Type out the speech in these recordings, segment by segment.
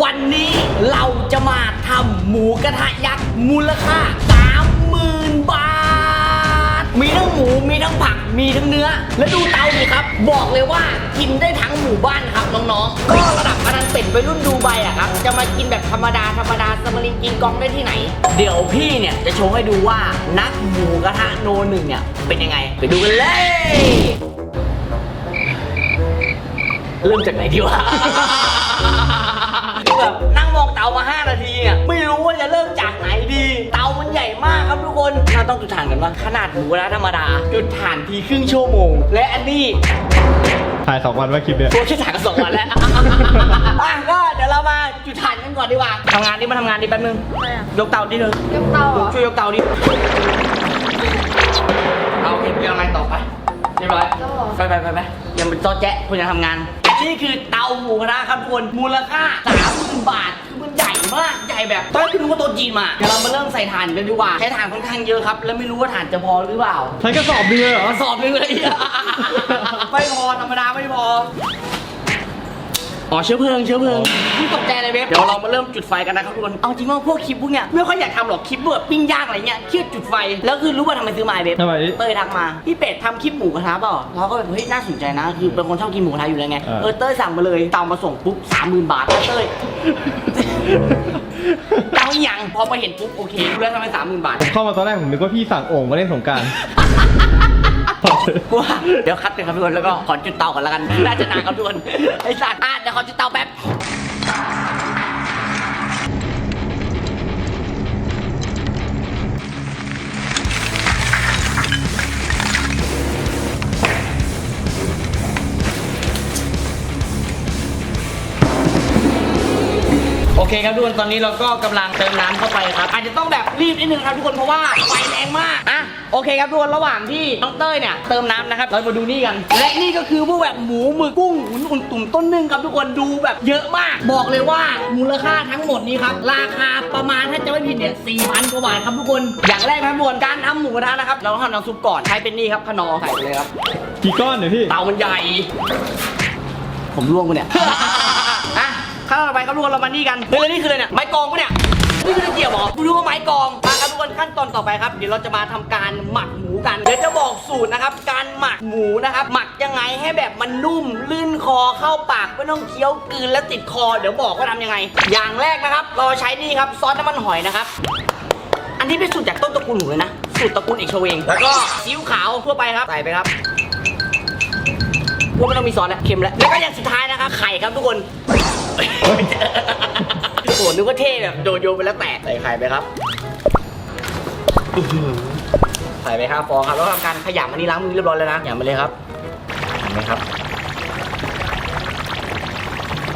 วันนี้เราจะมาทำหมูกระทะยักษ์มูลค่า 30,000 บาท มีทั้งหมูมีทั้งผักมีทั้งเนื้อ และดูเตาดิครับ บอกเลยว่ากินได้ทั้งหมู่บ้านครับน้องๆ ก็ระดับอนันเป็ดไปรุ่นดูไบอะครับ จะมากินแบบธรรมดาธรรมดาสมริงกินกองได้ที่ไหน เดี๋ยวพี่เนี่ยจะโชว์ให้ดูว่านักหมูกระทะโนหนึ่งเนี่ยเป็นยังไง ไปดูกันเลยเริ่มจากไหนดีวะ แบบนั่งมองเตามา 5 นาทีอะไม่รู้ว่าจะเริ่มจากไหนดี เตามันใหญ่มากครับทุกคนเราต้องจุดถ่านกันว่าขนาดหมูกระทะธรรมดา จุดถ่านทีครึ่งชั่วโมง และอันนี้ ถ่ายสองวันว่าคลิปเนี่ย ตัวแค่ถ่านกันสองวันแล้ว อะก็เดี๋ยวเรามาจุดถ่านกันก่อนดีกว่าทำงานดิมาทำงานดิแป๊บนึง อะไรอะยกเตาดินึงยกเตาเหรอช่วยยกเตาดิ เอาเก็บเรื่องอะไรต่อไป เรียบร้อย แล้วเหรอ ไปไปไปไปยังเป็นโต๊ะแจ๊ะคุณจะทำงานอั นนี้คือเตาหมูกระทะครับทุกคนมูลค่าสามหมื่นบาทคือมันใหญ่มากใหญ่แบบตอนแรกคุณรู้ว่าโต๊ะจีนมาเดี๋ยวเรามาเริ่มใส่ถ่านกันดีกว่าใช้ถ่านค่อนข้างเยอะครับ แล้วไม่รู้ว่าถ่านจะพอหรือเปล่าใช้กระสอบเดียวเหรอสอบหนึงเลย ไม่พอธรรมดาไม่พอ อ๋อเชื้อเพลิงเชื้อเพลิงพี่ตกใจเลยเว็บเดี๋ยวเรามาเริ่มจุดไฟกันนะครับทุกคนเอาจริงว่าพวกคลิปพวกเนี้ยไม่ค่อยอยากทำหรอกคลิปแบบปิ้งย่างอะไรเงี้ยเครียดจุดไฟแล้วคือรู้ว่าทำไมซื้อมาไอ้เว็บทำไมเต้ยทักมาพี่เป็ดทำคลิปหมูกระทะเปล่าเราก็แบบเฮ้ยน่าสนใจนะ คือเป็นคนชอบกินหมูกระทะอยู่แล้วไงเออเออเต้ยสั่งมาเลยเตามาส่งปุ๊บสามหมื่นบาทนะเต้ยเตาอย่างพอมาเห็นปุ๊บโอเครู้แล้วทำไมสามหมื่นบาทผมเข้ามาตอนแรกผมนึกว่าพี่สั่งโอ่งมาเล่นสงกราร กูว่าเดี๋ยวคัดเลยครับทุกคนแล้วก็ขอจุดเตาก่อนแล้วกันน่าจะนานครับทุกคนไอ้สัตว์อะเดี๋ยวขอจุดเตาแป๊บ เคครับทุกคนตอนนี้เราก็กำลังเติมน้ำเข้าไปครับ อาจจะต้องแบบรีบนิดนึงครับทุกคนเพราะว่าไฟแรงมากอะโอเคครับทุกคนระหว่างที่น้องเต้ยเนี่ยเติมน้ำนะครับเรามาดูนี่กันและนี่ก็คือพวกแบบหมูหมึกกุ้งหุ่นอุ่นตุ่มต้นนึ่งครับทุกคนดูแบบเยอะมาก บอกเลยว่ามูลค่าทั้งหมดนี้ครับราคาประมาณถ้าจะไม่ผิดเนี่ย4,000กว่าบาทครับทุกคนอย่างแรกนะครับทุกคนการทำหมูกระทะนะครับเราต้องทำน้ำซุปก่อนใช้เป็นนี่ครับขนอใส่ไปเลยครับกี่ก้อนเนี่ยพี่เตามันใหญ่ ผมร่วงกูเนี่ย อะ ขั้นตอนต่อไปครับทุกคนเรามานี่กันเฮ้ยแล้วนี่คืออะไรเนี่ยไม้กองปะเนี่ยนี่คือตะเกียบเหรอดูว่าไม้กองมาครับทุกคนขั้นตอนต่อไปครับ เดี๋ยวเราจะมาทำการหมักหมูกัน เดี๋ยวจะบอกสูตรนะครับ การหมักหมูนะครับ หมักยังไงให้แบบมันนุ่ม ลื่นคอเข้าปากไม่ต้องเคี้ยวกลืนแล้วติดคอ เดี๋ยวบอกว่าทำยังไง อย่างแรกนะครับ เราใช้นี่ครับซอสน้ำมันหอยนะครับ อันที่เป็นสูตรจากต้นตระกูลหนูเลยนะ สูตรตระกูลเอกชเวง แล้วก็ซีอิ๊วขาวทั่วไปครับ ใส่ไปครับว่าไม่ต้องมีซอสแล้วเค็มแล้ว แล้วก็อย่างสุดท้ายนะครับไข่ครับทุกคน โอ้โหนึกว่าเท่แบบโดนโยนไปแล้วแตกใส่ไข่ไปครับอื้อหือใส่ไปห้าฟองครับแล้วทำการขยำอันนี้ล้างมือเรียบร้อยแล้วนะขยำไปเลยครับเห็นไหมครับ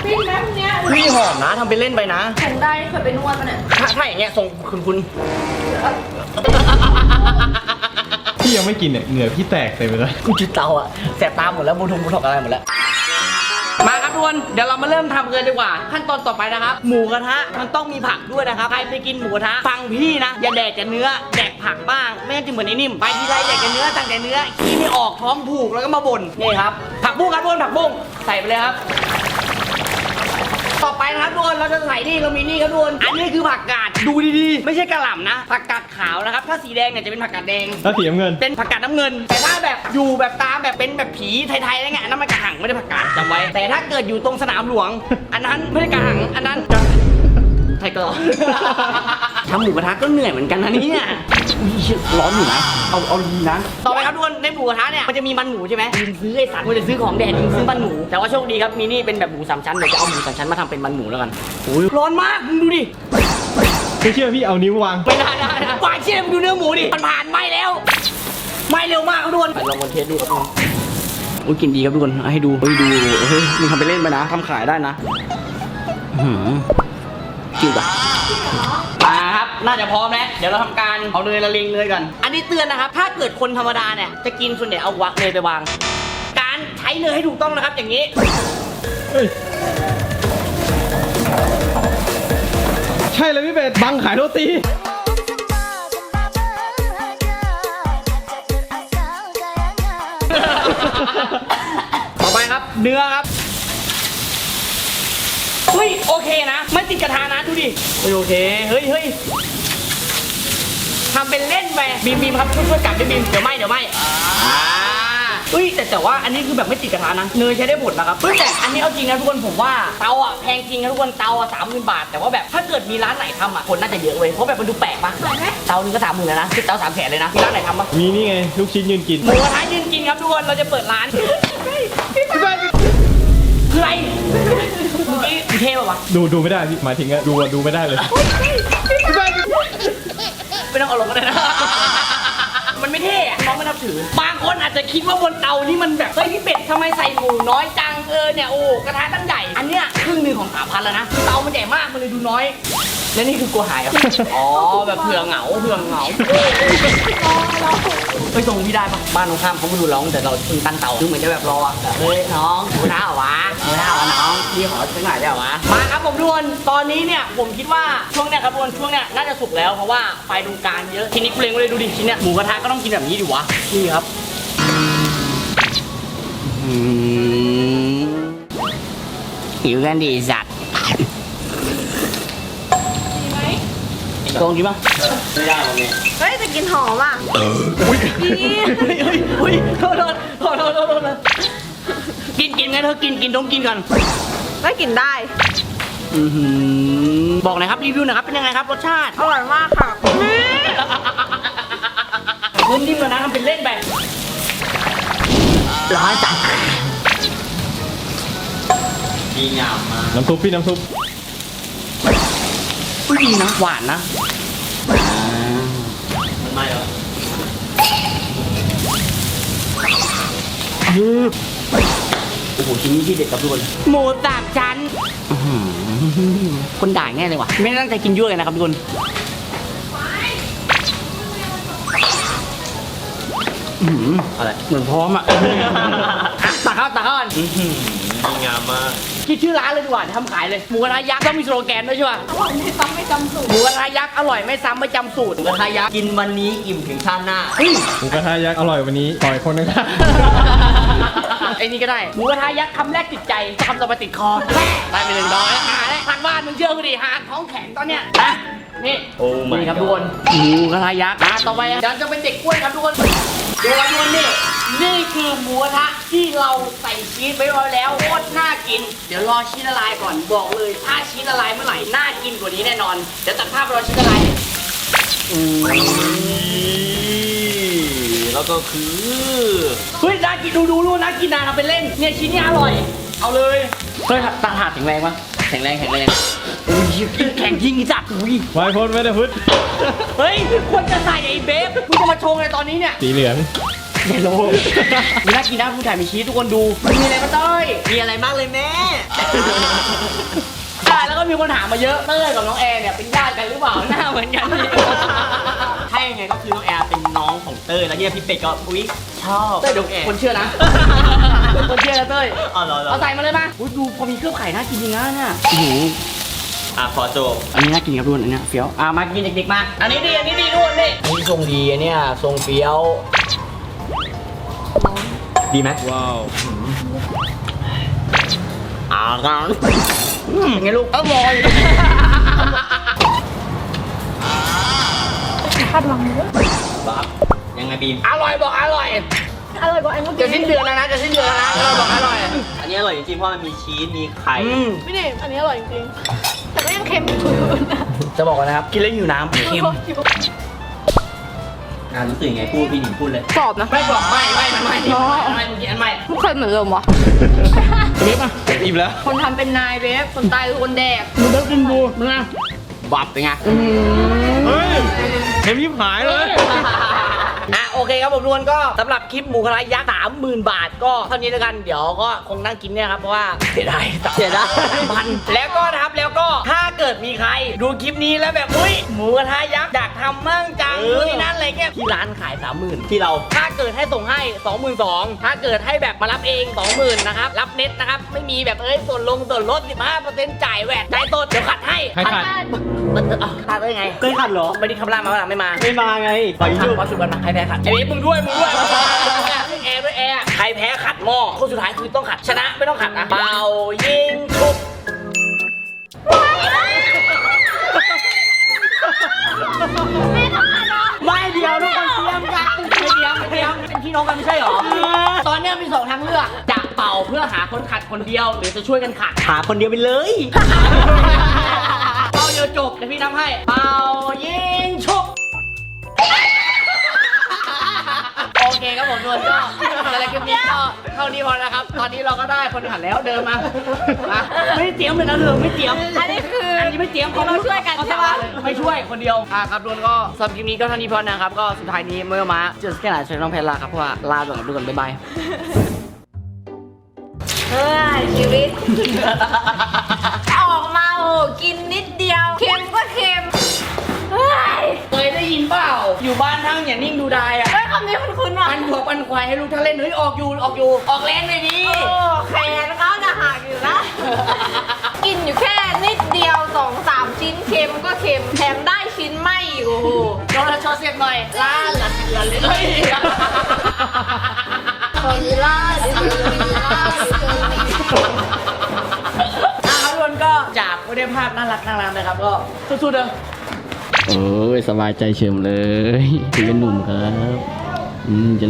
ปิ้งนะพวกเนี้ยพี่หอมนะทำเป็นเล่นไปนะถุงได้เคยไปนวดปะเนี่ยถ้าถ้าอย่างเงี้ยทรงคุณคุณพี่ยังไม่กินเนี่ยเหงื่อพี่แตกเต็มไปแล้วกูจุดเตาอะแสบตาหมดแล้วบูทงบูทอกอะไรหมดแล้ว มาครับทุกคนเดี๋ยวเรามาเริ่มทำกันดีกว่า ขั้นตอนต่อไปนะครับ หมูกระทะมันต้องมีผักด้วยนะครับใครไปกินหมูกระทะฟังพี่นะ อย่าแดกแต่เนื้อแดกผักบ้างไม่งั้นจะเหมือนไอ้นิ่มไปทีไรแดกแต่เนื้อตั้งแต่เนื้อขี้ไม่ออกท้องผูกแล้วก็มาบ่นนี่ครับผักบุ้งครับทุกคนผักบุ้งใส่ไปเลยครับ ต่อไปนะครับทุกคนเราจะใส่นี่เรามีนี่ครับทุกคนอันนี้คือผักกาดดูดีๆ ไม่ใช่กระหล่ำนะ ผักกาดขาวนะครับ ถ้าสีแดงเนี่ยจะเป็นผักกาดแดง แล้วสีน้ำเงิน เป็นผักกาดน้ำเงิน แต่ถ้าแบบอยู่แบบตามแบบเป็นแบบผีไทยๆอะไรเงี้ยอันนั้นมันกระหังไม่ได้ผักกาดจำไว้ แต่ถ้าเกิดอยู่ตรงสนามหลวง อันนั้นไม่ได้กระหังอันนั้นไทยกรอ ทำหมูกระทะก็เหนื่อยเหมือนกันนะเนี่ยอุ๊ยร้อนอยู่นะเอาเอาดีนะ ต่อไปครับทุกคนในหมูกระทะเนี่ยมันจะมีมันหมูใช่ไหมลืมซื้อไอ้สัตว์มันจะซื้อของแดดลืมซื้อมันหมูแต่ว่าโชคดีครับมีนี่เป็นแบบหมูสามชั้นเดี๋ยวจะเอาหมูสามชั้นมาทำเป็นมันหมูแล้วกันอุ้ยร้อนมากมึงดูดิไม่เชื่อพี่เอานิ้ววาง ไม่ได้ได้ได้ฝ่ายเชี่ยมงดูเนื้อหมูดิมันผ่านไหมแล้วไหมเร็วมากครับทุกคนไปลองบนเทสดูครับทุกคนอุ้ยกินดีครับทุกคนเอาให้ดูเฮ้ยดูเฮ้ยมึงทำไปเล่นไปนะทำขายได้นะอื้อหือจิ้วปะมาครับ น่าจะพร้อมแล้ว เดี๋ยวเราทำการเอาเนยละเลงเนยกันอันนี้เตือนนะครับ ถ้าเกิดคนธรรมดาเนี่ย จะกินส่วนใหญ่เอาวักเนยไปวาง การใช้เนยให้ถูกต้องนะครับ อย่างนี้เฮ้ยใช่เลยพี่เป็ดบังขายโรตี ต่อไปครับ เนื้อครับ เฮ้ยโอเคนะ ไม่ติดกระทะนะดูดิเฮ้ยโอเค เฮ้ยเฮ้ยทำเป็นเล่นไปบีมบีมครับช่วยช่วยกัดด้วยบีมเดี๋ยวไหมเดี๋ยวไหมอ่าเฮ้ยแต่แต่ว่าอันนี้คือแบบไม่ติดกระทะนะเนยใช้ได้หมดนะครับเฮ้ยแต่อันนี้เอาจริงนะทุกคนผมว่าเตาอะแพงจริงนะทุกคนเตาอะสามหมื่นบาท แต่ว่าแบบถ้าเกิดมีร้านไหนทำอะคนน่าจะเยอะเว้ยเพราะแบบมันดูแปลกปะเตานึงก็สามหมื่นแล้วนะคือเตาสามแสนเลยนะมีร้านไหนทำปะมีนี่ไงลูกชิ้นยืนกินหมูกระทะยืนกินครับทุกคนเราจะเปิดร้านคืออะไร เมื่อกี้เท่ป่ะวะดูดูไม่ได้พี่หมายถึงอะดูอะดูไม่ได้เลย ไม่ต้องเอาลงก็ได้นะ มันไม่เท่อะน้องไม่นับถือบางคนอาจจะคิดว่าบนเตานี่มันแบบเฮ้ยพี่เป็ดทำไมใส่หมูน้อยจัง เออเนี่ยโอ้กระทะตั้งใหญ่ อันเนี้ยครึ่งหนึ่งของสามพันแล้วนะเตามันใหญ่มากมันเลยดูน้อย และนี่คือกลัวหายเหรออ๋อแบบเผื่อเหงาเผื่อเหงาเฮ้ยตรงพี่ได้ปะบ้านตรงข้ามเขาไม่ดูร้องแต่เราเพิ่งตั้งเตาดูเหมือนจะแบบรออะเฮ้ยน้องกูท้าเหรอวะกูท้าเหรอน้องพี่ขอสักหน่อยได้เหรอวะมาครับผมทุกคนตอนนี้เนี่ยผมคิดว่าช่วงเนี้ยครับทุกคนช่วงเนี้ยน่าจะสุกแล้วเพราะว่าไฟตรงกลางเยอะทีนี้กูเล็งไว้เลยดูดิชิ้นเนี้ยหมูกระทะก็ต้องกินแบบนี้ดิวะนี่ครับ หิวกันดีสัตว์ดีไหมตรงจริงปะไม่ได้ผมเนี่ยเฮ้ยแต่กลินหอมอะดีเฮ้ยเฮ้ยเฮ้ยโทษโทษโทษโทษโทษโทษกินกินไงเธอกินกินต้องกินก่อนไม่กลินได้ อื้อหือบอกหน่อยครับรีวิวหน่อยครับเป็นยังไงครับรสชาติอร่อยมากค่ะเล่นดิ้มแล้วนะทำเป็นเล่นไปร้อนจัง ดีงามมากน้ำซุปพี่น้ำซุปดีนะหวานนะมันไม่หรอโอ้โหชิ้นนี้ที่เด็ดกับทุกคนหมูสามชั้นอื้อหือคนด่าแน่เลยว่ะ ไม่ได้ตั้งใจกินยั่วเลยนะครับทุกคน อืมอะไร เหมือนพร้อมอะ อะตักข้าวตักข้าวก่อนดีงามมาก คิดชื่อร้านเลยดีกว่าทำขายเลยหมูกระทะยักษ์ต้องมีสโลแกนด้วยใช่ป่ะอร่อยไม่ซ้ำไม่จำสูตรหมูกระทะยักษ์อร่อยไม่ซ้ำไม่จำสูตรหมูกระทะยักษ์กินวันนี้อิ่มถึงชาติหน้าเฮ้ยหมูกระทะยักษ์อร่อยวันนี้ต่อยคนนึง ไอ้นี่ก็ได้หมูกระทะยักษ์คำแรกติดใจคำต่อไปติดคอแม่ได้ไปหนึ่งดอกแล้วหาเลยทางบ้านมึงเชื่อกูดิหาท้องแข็งตอนเนี้ยนะนี่โอ้ my นี่ครับทุกคนหมูกระทะยักษ์อะต่อไปอะเดี๋ยวจะเป็นเด็กกล้วยครับทุกคน ดูครับทุกคนนี่นี่คือหมูกระทะที่เราใส่ชีสไว้รอยแล้วโคตรน่ากิน เดี๋ยวรอชีสละลายก่อนบอกเลย ถ้าชีสละลายเมื่อไหร่น่ากินกว่านี้แน่นอน เดี๋ยวตัดภาพรอชีสละลายอืมแล้วก็คือเฮ้ยน่ากินดูดูดูน่ากินนะทำเป็นเล่นเนี่ยชิ้นนี้อร่อย เอาเลยเฮ้ยตาถาดแข็งแรงปะแข็งแรงแข็งแรงอุ้ยแข็งจริงจัดอุ้ยไวพ้นไม่ได้พุทธเฮ้ยควรจะใส่ไอ้เบฟมึงจะมาโชว์ในตอนนี้เนี่ยสีเหลืองเยลโล่มีน่ากินนะผู้ถ่ายมีชีสทุกคนดูมันมีอะไรมาเต้ยมีอะไรบ้างเลยแม่ใช่แล้วก็มีคนถามมาเยอะเต้ยกับน้องแอร์เนี่ยเป็นญาติกันหรือเปล่าหน้าเหมือนกันใช่ไงก็คือน้องแอร์เป็นน้องของเต้ยแล้วเนี่ยพี่เป็ดก็อุ๊ยชอบเต้ยเดี๋ยวแอร์คนเชื่อนะคนเชื่อนะเต้ยอ๋อเหรอเหรอเอาใส่มาเลยมาอุ๊ยดูพอมีเครื่องไข่น่ากินจริงนะเนี่ยโอ้โห อะพอจบอันนี้น่ากินครับทุกคนอันเนี้ยเฟี้ยวอะมากินเด็กๆมา อันนี้ดีอันนี้ดีทุกคนนี่อันนี้ทรงดีอันเนี้ยทรงเฟี้ยว ดีไหมว้าวอ่ากันอืมไงลูกอร่อยคาดหวังเยอะบัฟยังไงบีมอร่อยบอกอร่อยอร่อยกว่าไอ้เมื่อจะกี้สิ้นเดือนแล้วนะจะสิ้นเดือนแล้วนะอร่อยบอกอร่อย อันนี้อร่อยจริงๆเพราะมันมีชีสมีไข่อืมพี่เนมอันนี้อร่อยจริงๆแต่ก็ยัง เค็มอยู่นะจะบอกกันนะครับ กินแล้วหิวน้ำเค็มอะรู้สึกยังไงพูดพี่หนิงพูดเลยกรอบนะไม่บอกไม่ไม่ไม่ไม่ไม่เมื่อกี้อันไม่ไม่เคยเหมือนเดิมวะเล็บอะอิ่มแล้ว คนทำเป็นนายเวฟคนตายคือคนแดกดูเล็บกินดูมึงอะบับเป็นไงเฮ้ยเค็มยิบหายเลยอะโอเคครับผมทุกคนก็สำหรับคลิปหมูกระทะยักษ์สามหมื่นบาท ก็เท่านี้แล้วกันเดี๋ยวก็คงนั่งกินเนี่ยครับเพราะว่าเสียดายเสียดายมันแล้วก็นะครับแล้วก็ถ้า เกิดมีใคร ดูคลิปนี้แล้วแบบอุ้ยหมูกระทะยักษ์อยากทำมั่งจังเออนู่นนี่นั่นอะไรเงี้ยที่ร้านขายสามหมื่นที่เรา ถ้าเกิดให้ส่งให้22,000ถ้าเกิดให้แบบมารับเอง20,000นะครับรับเน็ตนะครับไม่มีแบบเอ้ยส่วนลงส่วนลด15%จ่ายแหวนจ่ายต้นเดี๋ยวขัดให้ให้ขัด มันอะขัดได้ไงเคยขัดเหรอไม่ได้คำรามมาเวลาไม่มาไม่มาไงปล่อยขัจุดบพอสุดวันมาให้แพ้ขัดไอ้เบ๊มึงด้วยมึงด้วยแอร์ด้วยแอร์ใครแพ้ขัดหม้อคนสุดท้ายคือต้องขัดชนะไม่ต้องขัดนะเป่ายิง ไม่เดียวทุกคนเตรียมกันไม่เตรียมเตรียมเป็นพี่น้องกันไม่ใช่หรอ ตอนนี้มีสองทางเลือก จะเป่าเพื่อหาคนขัดคนเดียว หรือจะช่วยกันขัด หาคนเดียวไปเลย เป่าเดียวจบเดี๋ยพี่นับให้ เป่ายิงชก คครับผมทุกคนก็อะไรคลิปนี้ก็เท่านี้พอนะครับ ตอนนี้เราก็ได้คนขัดแล้วเดินมามาไม่ได้เตรียมเลยนะเธอไม่เตรียม อันนี้คืออันนี้ไม่เตรียมเราช่วยกันใช่ปะไม่ช่วยคนเดียวอะครับทุกคนก็สำหรับคลิปนี้ก็เท่านี้พอนะครับ ก็สุดท้ายนี้เมื่อมาเจอสแกนหลายช่วยน้องแพนลาครับเพราะว่าลาไปก่อนดูกันบ๊ายบายเฮ้ยชีวิต ออกมาโอ้กินนิดเดียว เค็มก็เค็มเฮ้ยเคยได้ยินเปล่า อยู่บ้านทั้งอย่านิ่งดูดายอะเฮ้ย คำนี้คุ้นๆว่ะปันหัวปันควายให้ลูกท่านเล่นเฮ้ยออกอยู่ออกอยู่ ออกแรงเลยดิโอ้แขนเขาจะหักอยู่นะกินอยู่แค่นิดเดียวสองสามชิ้นเค็มก็เค็มแถมได้ชิ้นไม่อยู่โอ้โหโดนละโชว์เสียงหน่อยล่าหลัดเดือนเลยเฮ้ยคนล่าดิคนล่าดิคนล่าอะครับทุกคนก็จากไม่ได้ภาพน่ารักน่ารักนะครับก็สู้ๆเด้อโอ้ยสบายใจเฉิมเลยถือเป็นหนุ่มครับ อืมจะ